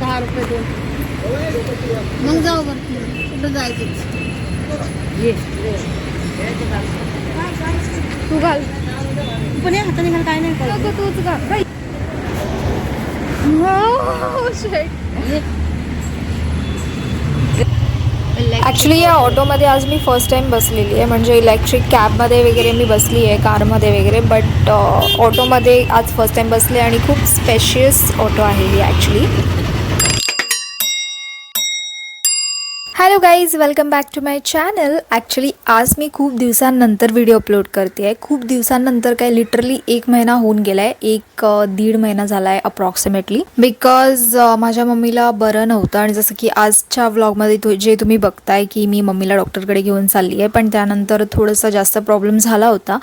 दहा रुपये दोन मग जाऊ बरं कुठं जायचं? तू घाल. पण या हाताने घाल काय नाही तूच घाल. बाई. हो. ॲक्च्युली या. ऑटोमध्ये आज मी फर्स्ट टाईम बसलेली आहे. म्हणजे इलेक्ट्रिक कॅबमध्ये वगैरे मी बसली आहे कारमध्ये वगैरे. बट ऑटोमध्ये आज फर्स्ट टाईम बसले आणि खूप स्पेशियस ऑटो आहे ही actually hello guys welcome back to my channel actually आज मी खूप दिवसांनंतर व्हिडिओ अपलोड करते आहे खूप दिवसांनंतर काय लिटरली एक महिना होऊन गेला आहे एक दीड महिना झाला आहे अप्रॉक्सिमेटली बिकॉज माझ्या मम्मीला बरं नव्हतं आणि जसं की आजच्या व्लॉगमध्ये जे तुम्ही बघताय की मी मम्मीला डॉक्टरकडे घेऊन चालली आहे पण त्यानंतर थोडंसं जास्त प्रॉब्लेम झाला होता.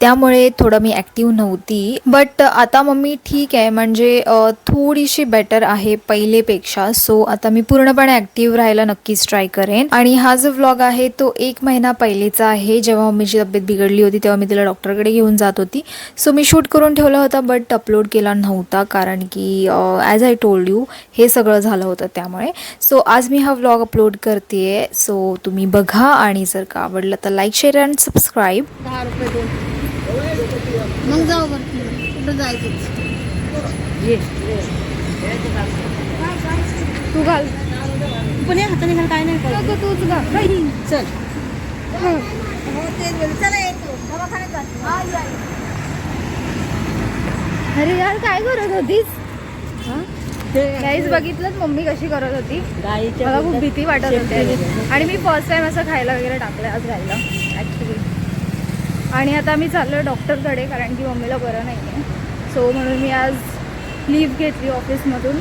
त्यामुळे थोडं मी ॲक्टिव्ह नव्हती. बट आता मम्मी ठीक आहे. म्हणजे थोडीशी बेटर आहे पहिलेपेक्षा. सो आता मी पूर्णपणे ॲक्टिव्ह राहायला नक्कीच ट्राय करेन. आणि हा जो व्लॉग आहे तो एक महिना पहिलेचा आहे. जेव्हा मम्मीची तब्येत बिघडली होती तेव्हा मी तिला डॉक्टरकडे घेऊन जात होती. सो मी शूट करून ठेवला होता बट अपलोड केला नव्हता. कारण की ॲज आय टोल्ड यू हे सगळं झालं होतं त्यामुळे. सो आज मी हा व्लॉग अपलोड करते सो तुम्ही बघा आणि जर का आवडलं तर लाईक शेअर अँड सबस्क्राईब दहा रुपये दोन. मग जाऊ बरं कुठं जायचं तू घाल. पण हाताने घाल काय नाही करत. तूच. चल. हो. अरे यार काय करत होतीस? काहीच बघितलं मम्मी कशी करत होती? मला खूप भीती वाटत होती. आणि मी फर्स्ट टाइम असं खायला वगैरे टाकलं आज खायला ॲक्च्युली आणि आता मी चाललो डॉक्टरकडे कारण की मम्मीला बरं नाही आहे सो म्हणून मी आज लीव घेतली ऑफिसमधून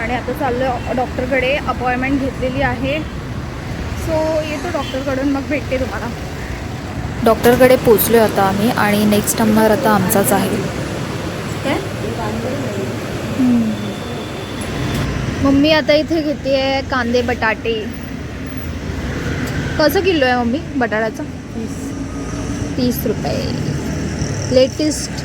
आणि आता चाललो डॉक्टरकडे अपॉइंटमेंट घेतलेली आहे. सो येतो डॉक्टरकडून मग भेटते तुम्हाला. डॉक्टरकडे पोचलो आता आम्ही आणि नेक्स्ट नंबर आता आमचाच आहे. काय? मम्मी आता इथे घेते कांदे बटाटे. कसं किलो आहे मम्मी बटाट्याचं? तीस. रुपये. लेटेस्ट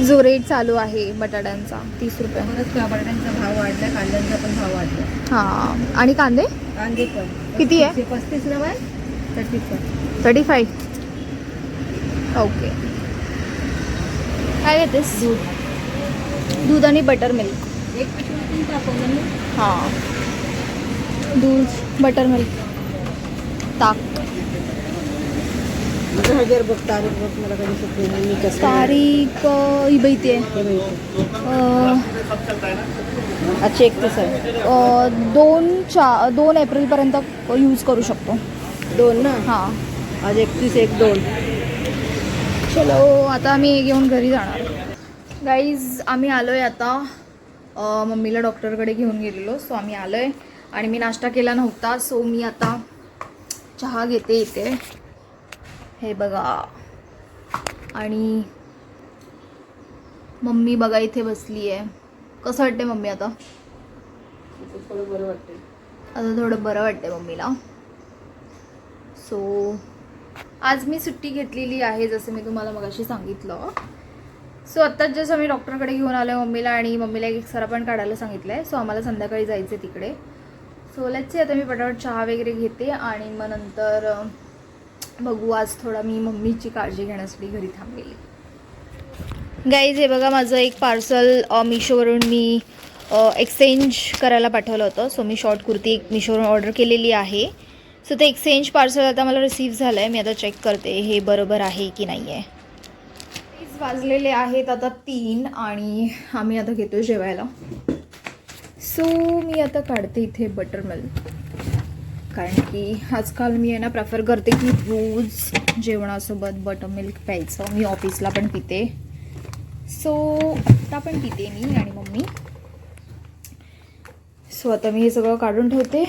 जो रेट चालू आहे बटाट्यांचा तीस रुपये. का बटाट्यांचा भाव वाढला कांद्यांचा पण भाव वाढला. हां. आणि कांदे? कांदे पण. किती आहे? पस्तीस नव आहे थर्टी पण थर्टी फाय ओके काय घेतेस? दूध. दूध आणि बटर मिल्क एक हां. दूध बटर मिल्क ताक. हजार बघ तारीख बघ मला कधी सुटली नाही मी कसं तारीख ही हे बघ. आजचे एकतीस आहे. दोन चा दोन एप्रिलपर्यंत यूज करू शकतो. दोन ना? हां. आज एकतीस एक दोन. चलो आता आम्ही घेऊन घरी जाणार. गाईज आम्ही आलो आहे आता मम्मीला डॉक्टरकडे घेऊन गेलेलो सो आम्ही आलो आहे आणि मी नाश्ता केला नव्हता सो मी आता चहा घेते इथे. हे बघा. आणि मम्मी बघा इथे बसली आहे कसं वाटते मम्मी आता? थोडं बरं वाटते आता थोडं बरं वाटतंय मम्मीला. सो आज मी सुट्टी घेतलेली आहे जसं मी तुम्हाला मगाशी सांगितलं. सो आत्ताच जसं मी डॉक्टरकडे घेऊन आलो मम्मीला आणि मम्मीला एक एक्सरा पण काढायला सांगितलं आहे सो आम्हाला संध्याकाळी जायचं आहे तिकडे सो लेट्स आता मी पटापट चहा वगैरे घेते आणि मग नंतर बघू आज थोडा मी मम्मीची काळजी घेण्यासाठी घरी थांबलेली. गाईज हे बघा माझं एक पार्सल मिशोवरून मी एक्सचेंज करायला पाठवलं होतं. सो मी शॉर्ट कुर्ती एक मिशोवरून ऑर्डर केलेली आहे. सो ते एक्सचेंज पार्सल आता मला रिसीव्ह झालं आहे मी आता चेक करते हे बरोबर आहे की नाही आहे वाजलेले आहेत आता तीन आणि आम्ही आता घेतो जेवायला. सो मी आता काढते इथे बटर मिल्क कारण की आजकाल मी आहे ना प्रेफर करते की रोज जेवणासोबत बटर मिल्क प्यायचं. मी ऑफिसला पण पिते. सो आत्ता पण पिते मी आणि मम्मी. सो आता मी हे सगळं काढून ठेवते.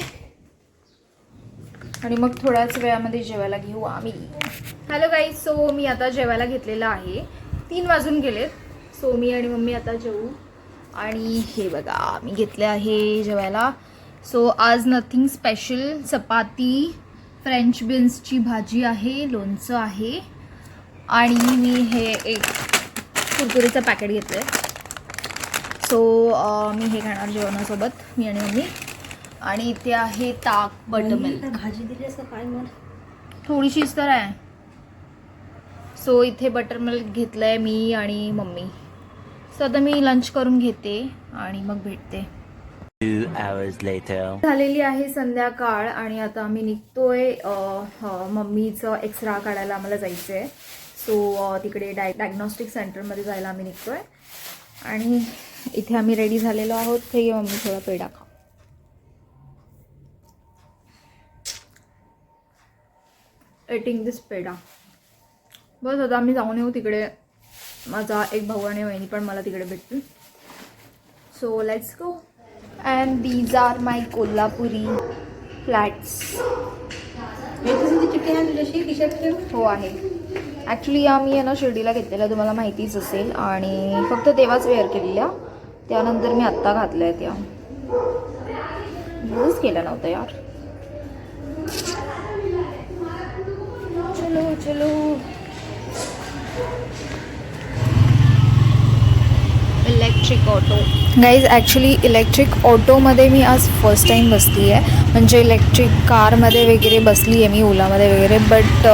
आणि मग थोड्याच वेळामध्ये जेवायला घेऊ आम्ही. हॅलो गाईज सो मी आता जेवायला घेतलेलं आहे. तीन वाजून गेलेत. सो मी आणि मम्मी आता जेवू आणि हे बघा मी घेतले आहे जेवायला. सो आज नथिंग स्पेशल चपाती फ्रेंच बीन्सची भाजी आहे लोणचं आहे. आणि मी हे एक कुरकुरीचं पॅकेट घेतलं आहे सो मी हे खाणार जेवणासोबत मी आणि मम्मी. आणि इथे आहे ताक बटर मिल्क भाजी दिली असं काय मला थोडीशीच तर आहे. सो इथे बटर मिल्क घेतलं आहे मी आणि मम्मी. सो आता मी लंच करून घेते आणि मग भेटते. झालेली आहे संध्याकाळ आणि आता आम्ही निघतोय मम्मीचं एक्सरा काढायला आम्हाला जायचं आहे सो तिकडे डाय डायग्नॉस्टिक सेंटरमध्ये जायला आम्ही निघतोय. आणि इथे आम्ही रेडी झालेलो आहोत. हे मम्मी थोडा पेढा खा. एटिंग दिस पेढा. बस आता आम्ही जाऊन येऊ तिकडे. माझा एक भाऊ आणि वहिनी पण मला तिकडे भेटतील. So let's go and these are my Kolhapuri flats चिठ्ठी आहे तुझ्याशी हो आहे. ॲक्च्युली आम्ही आहे ना शिर्डीला घेतलेल्या तुम्हाला माहितीच असेल. आणि फक्त तेव्हाच वेअर केलेल्या. त्यानंतर मी आत्ता घातल्या त्या. यूज केला नव्हता यार. चलो चलो. Electric auto guys actually electric ऑटोमध्ये मी आज फर्स्ट टाईम बसली आहे म्हणजे इलेक्ट्रिक कारमध्ये वगैरे बसली आहे मी ओलामध्ये वगैरे. बट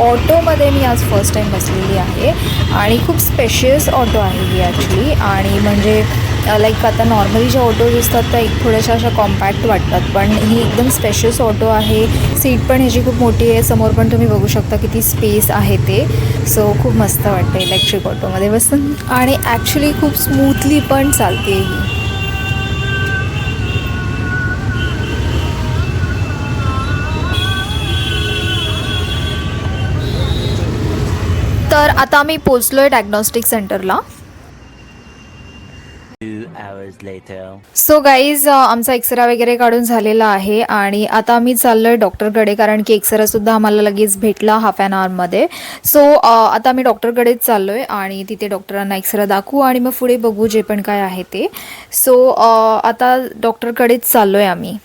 ऑटोमध्ये uh, मी आज फर्स्ट टाईम बसलेली आहे. आणि खूप स्पेशियस ऑटो आहे ही ॲक्च्युली आणि म्हणजे लाईक आता नॉर्मली ज्या ऑटोज असतात त्या एक थोड्याशा अशा कॉम्पॅक्ट वाटतात. पण ही एकदम स्पेशस ऑटो आहे. सीट पण ह्याची खूप मोठी आहे. समोर पण तुम्ही बघू शकता किती स्पेस आहे ते. सो खूप मस्त वाटतं इलेक्ट्रिक ऑटोमध्ये बसून. आणि ॲक्च्युली खूप स्मूथली पण चालते ही. तर आता आम्ही पोचलो आहे डायग्नॉस्टिक सेंटरला hours later. So guys uh, आमचा एक्सरा वगैरे काढून झालेला आहे आणि आता आम्ही चाललोय डॉक्टरकडे कारण की एक्सरासुद्धा आम्हाला लगेच भेटला हाफ ॲन आवरमध्ये सो आता आम्ही डॉक्टरकडेच चाललोय आणि तिथे डॉक्टरांना एक्सरा दाखवू आणि मग पुढे बघू जे पण काय आहे ते. सो uh, आता डॉक्टरकडेच चाललोय आम्ही.